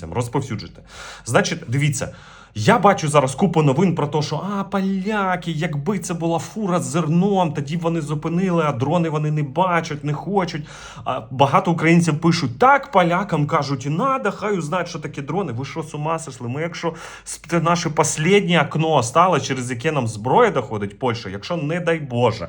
українцям. Розповсюджуйте. Значить, дивіться. Я бачу зараз купу новин про те, що а поляки, якби це була фура з зерном, тоді б вони зупинили, а дрони вони не бачать, не хочуть. А багато українців пишуть так, полякам кажуть, і надо, хай узнають, що таке дрони. Ви що з ума сошли? Ми, якщо це наше останнє окно стало, через яке нам зброя доходить Польща, якщо не дай Боже.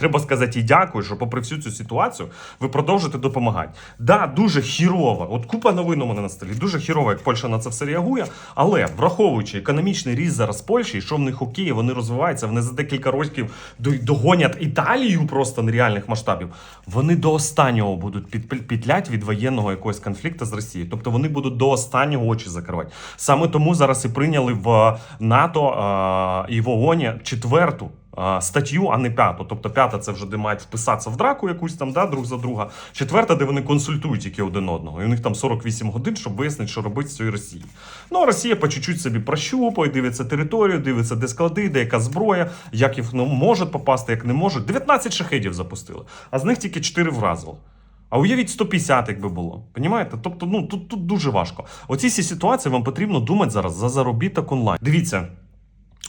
Треба сказати їй дякую, що попри всю цю ситуацію ви продовжуєте допомагати. Да, дуже хірово. От купа новин у мене на столі. Дуже хірово, як Польща на це все реагує. Але враховуючи економічний ріст зараз Польщі, і що в них окей, вони розвиваються, вони за декілька років догонять Італію просто нереальних масштабів. Вони до останнього будуть під, підлять від воєнного якогось конфлікту з Росією. Тобто вони будуть до останнього очі закривати. Саме тому зараз і прийняли в НАТО а, і в ООНі четверту статтю, а не п'яту. Тобто п'ята це вже де мають вписатися в драку якусь там, да, друг за друга. Четверта, де вони консультують тільки один одного. І у них там 48 годин, щоб вияснити, що робити з цією Росією. Ну а Росія по чуть-чуть собі прощупує, дивиться територію, дивиться, де склади, де яка зброя, як їх ну, можуть попасти, як не можуть. 19 шахедів запустили, а з них тільки 4 вразили. А уявіть 150, якби було. Понімаєте? Тобто, ну тут, тут дуже важко. Оці всі ситуації вам потрібно думати зараз за заробіток онлайн. Дивіться.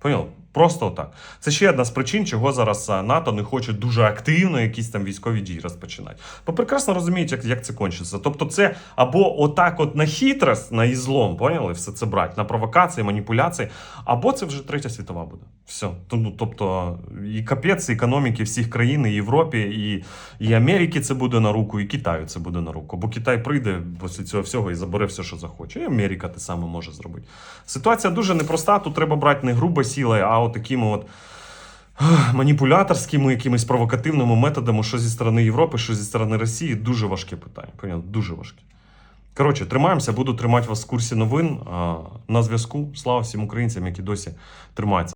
朋友 Просто отак. Це ще одна з причин, чого зараз НАТО не хоче дуже активно якісь там військові дії розпочинати. Бо прекрасно розуміють, як, як це кончиться. Тобто, це або отак, от на хитрость, на ізлом, поняли, все це брати, на провокації, маніпуляції, або це вже третя світова буде. Все. Ну, тобто, і капець економіки всіх країн, і Європі, і, і Америки це буде на руку, і Китаю це буде на руку. Бо Китай прийде після цього всього і забере все, що захоче. І Америка те саме може зробити. Ситуація дуже непроста. Тут треба брати не грубо сілою, а от такими от маніпуляторськими, якимись провокативними методами, що зі сторони Європи, що зі сторони Росії. Дуже важке питання. Понятно? Дуже важке. Коротше, тримаємося, буду тримати вас в курсі новин. На зв'язку. Слава всім українцям, які досі тримаються.